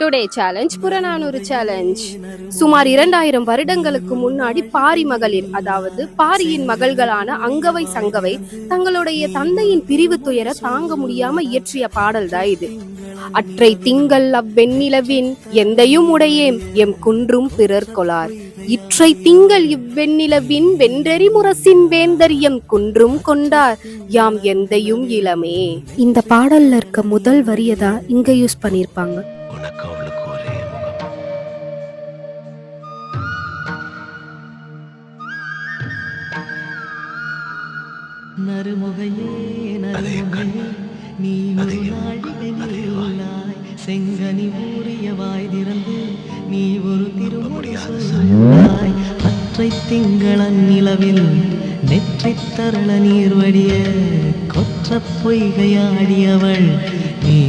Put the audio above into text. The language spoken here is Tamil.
டுடே சேலஞ்ச் புறநானூறு சேலஞ்ச் சுமார் இரண்டாயிரம் வருடங்களுக்கு முன்னாடி பாரி மகளிர் அதாவது பாரியின் மகள்களான அங்கவை சங்கவை தங்களுடைய தந்தையின் பிரிவு துயர தாங்க முடியாம இயற்றிய பாடல் தான் இது. அற்றை திங்கள் அவ்வெண்ணிலவின் எந்தையும் உடையேம் எம் குன்றும் பிறர் கொளார். இற்றை திங்கள் இவ்வெண்ணிலவின் வென்றெறி முரசின் வேந்தர் எம் குன்றும் கொண்டார் யாம் எந்தையும் இளமே. இந்த பாடல்ல இருக்க முதல் வரியதா இங்க யூஸ் பண்ணிருப்பாங்க. நறுமுகையே. நறுமுகையே நீ அதே செங்கனி ஊறிய வாய் திறந்து நீ ஒரு திருமுறை சொல்லாய் அற்றை திங்களன் நிலவில் நெற்றித் தரள நீர் வடிய கொற்ற பொய்கையாடியவள் நீ.